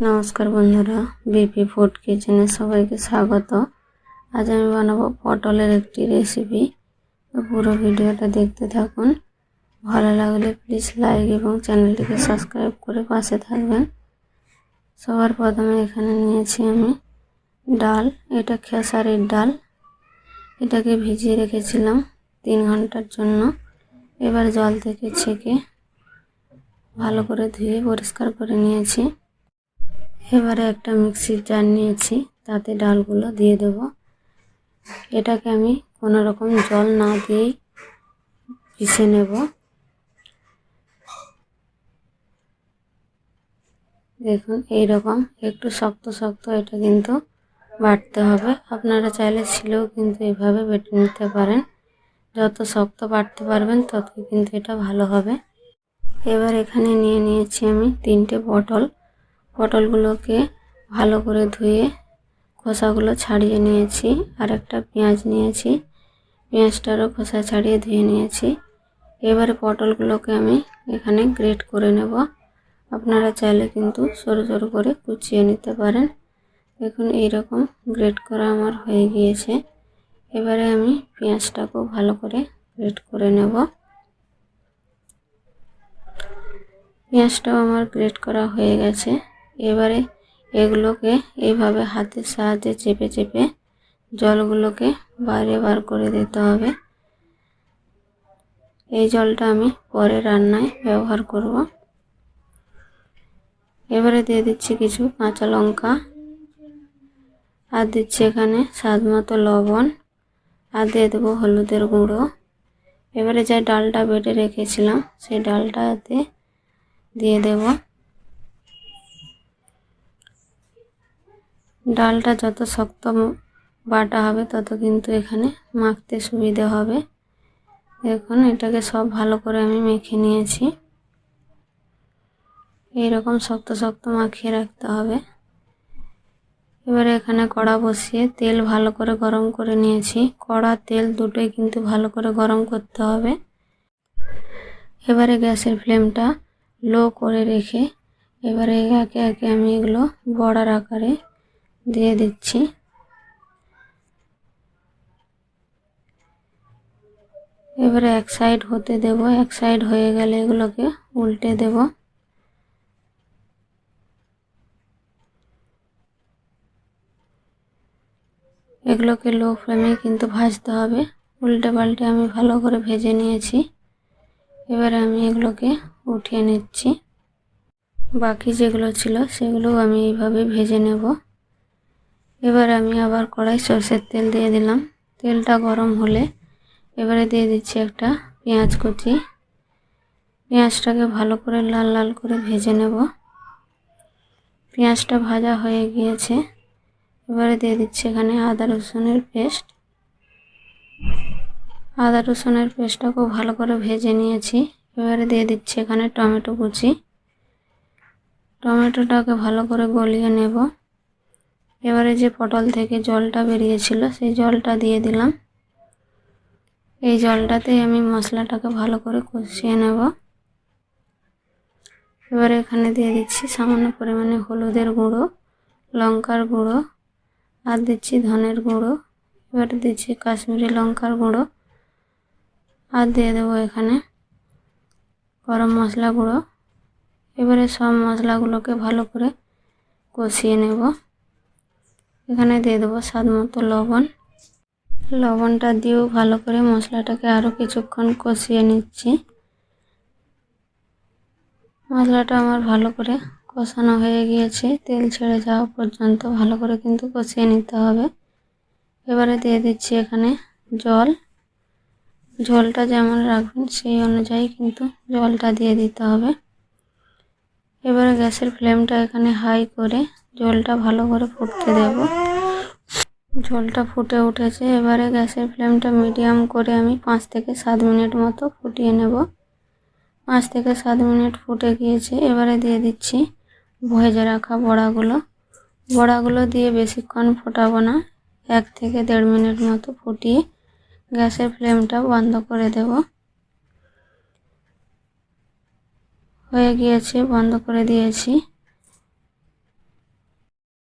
নমস্কার বন্ধুরা BP food কিচেনে সবাইকে স্বাগত। আজ আমি বানাবো পটলের একটি রেসিপি পুরো ভিডিওটা দেখতে থাকুন। ভালো লাগলে প্লিজ লাইক এবং চ্যানেলটিকে সাবস্ক্রাইব করে পাশে থাকবেন। সবার প্রথমে এখানে নিয়েছি আমি ডাল। এটা খেসারির ডাল। এটাকে ভিজিয়ে রেখেছিলাম তিন ঘণ্টার জন্য। এবার জল থেকে ছেঁকে ভালো করে ধুয়ে পরিষ্কার করে নিয়েছি। এবারে একটা মিক্সির জার নিয়েছি, তাতে ডালগুলো দিয়ে দেব। এটাকে আমি কোনো রকম জল না দিয়েই পিষে নেব। দেখুন এই রকম একটু শক্ত শক্ত এটা কিন্তু বাটতে হবে। আপনারা চাইলে ছিলেও কিন্তু এভাবে বেটে নিতে পারেন। যত শক্ত বাটতে পারবেন তত কিন্তু এটা ভালো হবে। এবার এখানে নিয়ে নিয়েছি আমি তিনটে পটল। পটলগুলোকে ভালো করে ধুয়ে খোসাগুলো ছাড়িয়ে নিয়েছি। আর একটা পেঁয়াজ নিয়েছি। পেঁয়াজটারও খোসা ছাড়িয়ে ধুয়ে নিয়েছি। এবারে পটলগুলোকে আমি এখানে গ্রেট করে নেব। আপনারা চাইলে কিন্তু সরু সরু করে কুচিয়ে নিতে পারেন। দেখুন, এইরকম গ্রেট করা আমার হয়ে গিয়েছে। এবারে আমি পেঁয়াজটাকেও ভালো করে গ্রেট করে নেব। পেঁয়াজটাও আমার গ্রেট করা হয়ে গেছে। এবারে এগুলোকে এইভাবে হাতের সাহায্যে চেপে চেপে জলগুলোকে বাইরে বার করে দিতে হবে। এই জলটা আমি পরে রান্নায় ব্যবহার করব। এবারে দিয়ে দিচ্ছি কিছু কাঁচা লঙ্কা আর দিচ্ছি এখানে স্বাদ মতো লবণ আর দিয়ে দেবো হলুদের গুঁড়ো। এবারে যে ডালটা বেটে রেখেছিলাম, সেই ডালটাতে দিয়ে দেব ডালটা যত শক্ত বাটা হবে, তত কিন্তু এখানে মাখতে সুবিধে হবে। দেখুন, এটাকে সব ভালো করে আমি মেখে নিয়েছি। এইরকম শক্ত শক্ত মাখিয়ে রাখতে হবে। এবারে এখানে কড়া বসিয়ে তেল ভালো করে গরম করে নিয়েছি। কড়া তেল দুটোই কিন্তু ভালো করে গরম করতে হবে। এবারে গ্যাসের ফ্লেমটা লো করে রেখে এবারে একে একে আমি এগুলো বড়ার আকারে দিয়ে দিচ্ছি। এবারে এক সাইড হতে দেব, এক সাইড হয়ে গেলে এগুলোকে উল্টে দেব। এগুলোকে লো ফ্লেমে কিন্তু ভাজতে হবে। উল্টে পাল্টে আমি ভালো করে ভেজে নিয়েছি। এবারে আমি এগুলোকে উঠিয়ে নিচ্ছি। বাকি যেগুলো ছিল সেগুলো আমি এইভাবে ভেজে নেব। এবার আমি আবার কড়াই সর্ষের তেল দিয়ে দিলাম। তেলটা গরম হলে এবারে দিয়ে দিচ্ছি একটা পেঁয়াজ কুচি। পেঁয়াজটাকে ভালো করে লাল লাল করে ভেজে নেব। পেঁয়াজটা ভাজা হয়ে গিয়েছে। এবারে দিয়ে দিচ্ছি এখানে আদা রসুনের পেস্ট। আদা রসুনের পেস্টটা খুব ভালো করে ভেজে নিয়েছি। এবারে দিয়ে দিচ্ছি এখানে টমেটো কুচি। টমেটোটাকে ভালো করে গলিয়ে নেব। এবারে যে পটল থেকে জলটা বেরিয়েছিল, সেই জলটা দিয়ে দিলাম। এই জলটাতেই আমি মশলাটাকে ভালো করে কষিয়ে নেব। এবারে এখানে দিয়ে দিচ্ছি সামান্য পরিমাণে হলুদের গুঁড়ো, লঙ্কার গুঁড়ো, আর দিচ্ছি ধনের গুঁড়ো। এবারে দিচ্ছি কাশ্মীরি লঙ্কার গুঁড়ো, আর দিয়ে দেবো এখানে গরম মশলা গুঁড়ো। এবারে সব মশলাগুলোকে ভালো করে কষিয়ে নেব। এখানে দিয়ে দেবো স্বাদ মতো লবণ। লবণটা দিয়েও ভালো করে মশলাটাকে আরও কিছুক্ষণ কষিয়ে নিচ্ছি। মশলাটা আমার ভালো করে কষানো হয়ে গিয়েছে। তেল ছেড়ে যাওয়া পর্যন্ত ভালো করে কিন্তু কষিয়ে নিতে হবে। এবারে দিয়ে দিচ্ছি এখানে জল। ঝোলটা যেমন রাখবেন সেই অনুযায়ী কিন্তু জলটা দিয়ে দিতে হবে। এবারে গ্যাসের ফ্লেমটা এখানে হাই করে জলটা ভালো করে ফুটতে দেব। ঝোলটা ফুটে উঠেছে। এবারে গ্যাসের ফ্লেমটা মিডিয়াম করে আমি পাঁচ থেকে সাত মিনিট মতো ফুটিয়ে নেব। পাঁচ থেকে সাত মিনিট ফুটে গিয়েছে। এবারে দিয়ে দিচ্ছি ভেজে রাখা বড়াগুলো। বড়াগুলো দিয়ে বেশিক্ষণ ফোটাবো না। এক থেকে দেড় মিনিট মতো ফুটিয়ে গ্যাসের ফ্লেমটা বন্ধ করে দেব। হয়ে গিয়েছে, বন্ধ করে দিয়েছি।